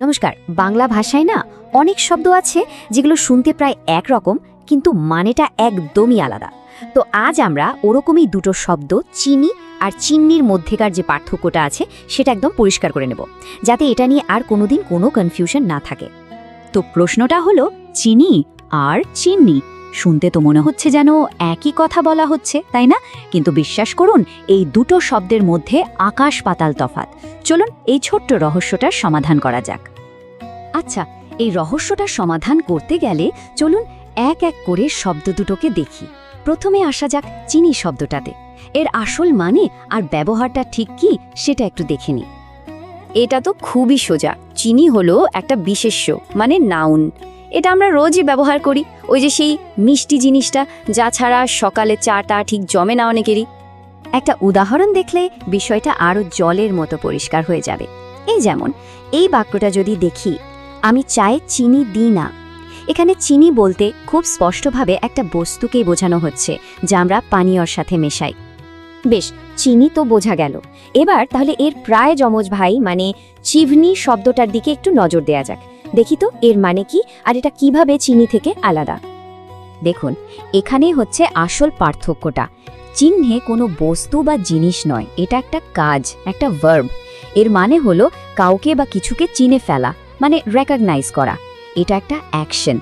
নমস্কার, বাংলা ভাষায় না অনেক শব্দ আছে যেগুলো শুনতে প্রায় একরকম, কিন্তু মানেটা একদমই আলাদা। তো আজ আমরা ওরকমই দুটো শব্দ, চিনি আর চিন্নির মধ্যেকার যে পার্থক্যটা আছে, সেটা একদম পরিষ্কার করে নেব, যাতে এটা নিয়ে আর কোনোদিন কোনো কনফিউশন না থাকে। তো প্রশ্নটা হলো, চিনি আর চিন্নি শুনতে তো মনে হচ্ছে যেন একই কথা বলা হচ্ছে, তাই না? কিন্তু বিশ্বাস করুন, এই দুটো শব্দের মধ্যে আকাশ পাতাল তফাত চলুন, এই ছোট্ট রহস্যটার সমাধান করা যাক। আচ্ছা এই রহস্যটার সমাধান করতে গেলে চলুন এক এক করে শব্দ দুটোকে দেখি। প্রথমে আসা যাক চিনি শব্দটাতে। এর আসল মানে আর ব্যবহারটা ঠিক কি, সেটা একটু দেখে নিই। এটা তো খুবই সোজা। চিনি হলো একটা বিশেষ্য মানে নাউন। এটা আমরা রোজই ব্যবহার করি। ওই যে সেই মিষ্টি জিনিসটা, যা ছাড়া সকালে চাটা ঠিক জমে না অনেকেরই। একটা উদাহরণ দেখলে বিষয়টা আরও জলের মতো পরিষ্কার হয়ে যাবে। এই যেমন, এই বাক্যটা যদি দেখি, আমি চায়ে চিনি দিই না। এখানে চিনি বলতে খুব স্পষ্টভাবে একটা বস্তুকেই বোঝানো হচ্ছে, যা আমরা পানীয়র সাথে মেশাই। বেশ, চিনি তো বোঝা গেল। এবার তাহলে এর প্রায় যমজ ভাই মানে চিভনি শব্দটার দিকে একটু নজর দেয়া যাক। দেখি তো, এর মানে কি আর এটা কীভাবে চিনি থেকে আলাদা? দেখুন, এখানেই হচ্ছে আসল পার্থক্যটা। চিহ্নে কোনো বস্তু বা জিনিস নয়, এটা একটা কাজ, একটা ভার্ব এর মানে হলো কাউকে বা কিছুকে চিনে ফেলা মানে রেকগনাইজ করা। এটা একটা অ্যাকশন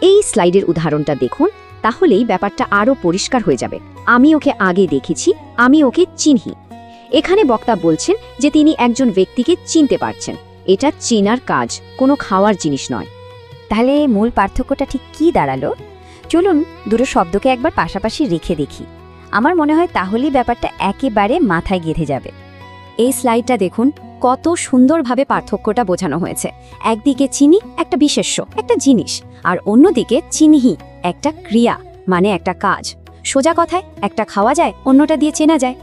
এই স্লাইডের উদাহরণটা দেখুন, তাহলেই ব্যাপারটা আরও পরিষ্কার হয়ে যাবে। আমি ওকে আগে দেখেছি, আমি ওকে চিনহি এখানে বক্তা বলছেন যে তিনি একজন ব্যক্তিকে চিনতে পারছেন। এটা চেনার কাজ, কোনো খাওয়ার জিনিস নয়। তাহলে মূল পার্থক্যটা ঠিক কি দাঁড়াল? চলুন দুটো শব্দকে একবার পাশাপাশি রেখে দেখি। আমার মনে হয় তাহলেই ব্যাপারটা একেবারে মাথায় গেঁথে যাবে। এই স্লাইডটা দেখুন, কত সুন্দরভাবে পার্থক্যটা বোঝানো হয়েছে। একদিকে চিনি, একটা বিশেষ্য, একটা জিনিস, আর অন্যদিকে চিনিহি, একটা ক্রিয়া মানে একটা কাজ। সোজা কথায়, একটা খাওয়া যায়, অন্যটা দিয়ে চেনা যায়।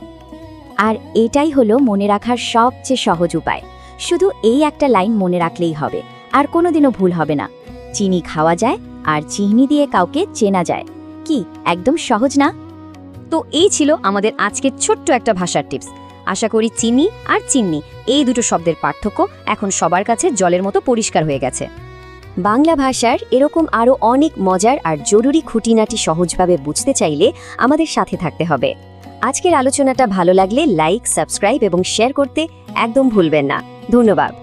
আর এটাই হলো মনে রাখার সবচেয়ে সহজ উপায়। শুধু এই একটা লাইন মনে রাখলেই হবে, আর কোনোদিনও ভুল হবে না। চিনি খাওয়া যায়, আর চিহ্নি দিয়ে কাউকে চেনা যায়। কি, একদম সহজ না? তো এই ছিল আমাদের আজকের ছোট্ট একটা ভাষার টিপস। আশা করি চিনি আর চিন্নি, এই দুটো শব্দের পার্থক্য এখন সবার কাছে জলের মতো পরিষ্কার হয়ে গেছে। বাংলা ভাষার এরকম আরও অনেক মজার আর জরুরি খুঁটিনাটি সহজভাবে বুঝতে চাইলে আমাদের সাথে থাকতে হবে। আজকের আলোচনাটা ভালো লাগলে লাইক, সাবস্ক্রাইব এবং শেয়ার করতে একদম ভুলবেন না। ধন্যবাদ।